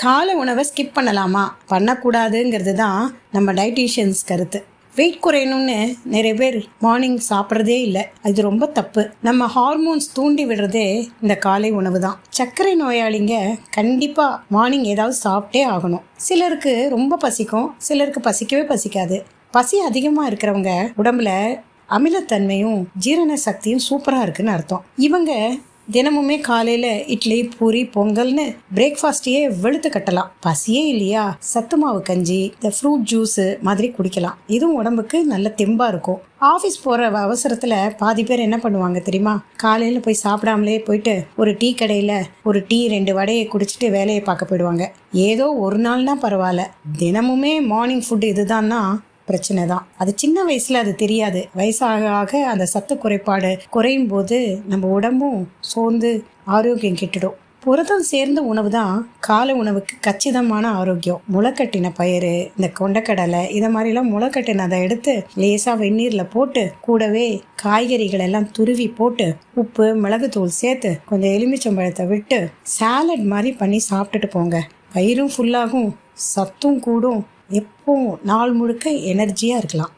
காலை உணவை ஸ்கிப் பண்ணலாமா? பண்ணக்கூடாதுங்கிறது தான் நம்ம டயட்டீஷியன்ஸ் கருத்து. வெயிட் குறையணும்னு நிறைய பேர் மார்னிங் சாப்பிட்றதே இல்லை. அது ரொம்ப தப்பு. நம்ம ஹார்மோன்ஸ் தூண்டி விடுறதே இந்த காலை உணவு தான் சர்க்கரை நோயாளிங்க கண்டிப்பாக மார்னிங் ஏதாவது சாப்பிட்டே ஆகணும். சிலருக்கு ரொம்ப பசிக்கும் சிலருக்கு பசிக்கவே பசிக்காது. பசி அதிகமாக இருக்கிறவங்க உடம்புல அமிலத்தன்மையும் ஜீரண சக்தியும் சூப்பராக இருக்குன்னு அர்த்தம். இவங்க தினமுமே காலையில் இட்லி பூரி பொங்கல்னு பிரேக்ஃபாஸ்டையே வெளுத்து கட்டலாம். பசியே இல்லையா? சத்து மாவு கஞ்சி இந்த ஃப்ரூட் ஜூஸு மாதிரி குடிக்கலாம். இதுவும் உடம்புக்கு நல்ல தெம்பாக இருக்கும். ஆஃபீஸ் போகிற அவசரத்தில் பாதி பேர் என்ன பண்ணுவாங்க தெரியுமா? காலையில் போய் சாப்பிடாமலே போயிட்டு ஒரு டீ கடையில் ஒரு டீ ரெண்டு வடையை குடிச்சிட்டு வேலையை பார்க்க போயிடுவாங்க. ஏதோ ஒரு நாள்னா பரவாயில்ல. தினமுமே மார்னிங் ஃபுட் இதுதான்னா பிரச்சனை தான். அது சின்ன வயசுல அது தெரியாது. வயசாக ஆக அந்த சத்து குறைபாடு குறையும் போது நம்ம உடம்பும் சோர்ந்து ஆரோக்கியம் கெட்டுடும். புரதம் சேர்ந்த உணவு தான் காலை உணவுக்கு கச்சிதமான ஆரோக்கியம். முளைக்கட்டின பயிறு இந்த கொண்டக்கடலை இதை மாதிரிலாம் முளைக்கட்டினதை எடுத்து லேசாக வெந்நீரில் போட்டு கூடவே காய்கறிகள் எல்லாம் துருவி போட்டு உப்பு மிளகுத்தூள் சேர்த்து கொஞ்சம் எலுமிச்சம்பழத்தை விட்டு சாலட் மாதிரி பண்ணி சாப்பிட்டுட்டு போங்க. பயிரும் ஃபுல்லாகும் சத்தும் கூடும். எப்பவும் நாள் முழுக்க எனர்ஜியாக இருக்கலாம்.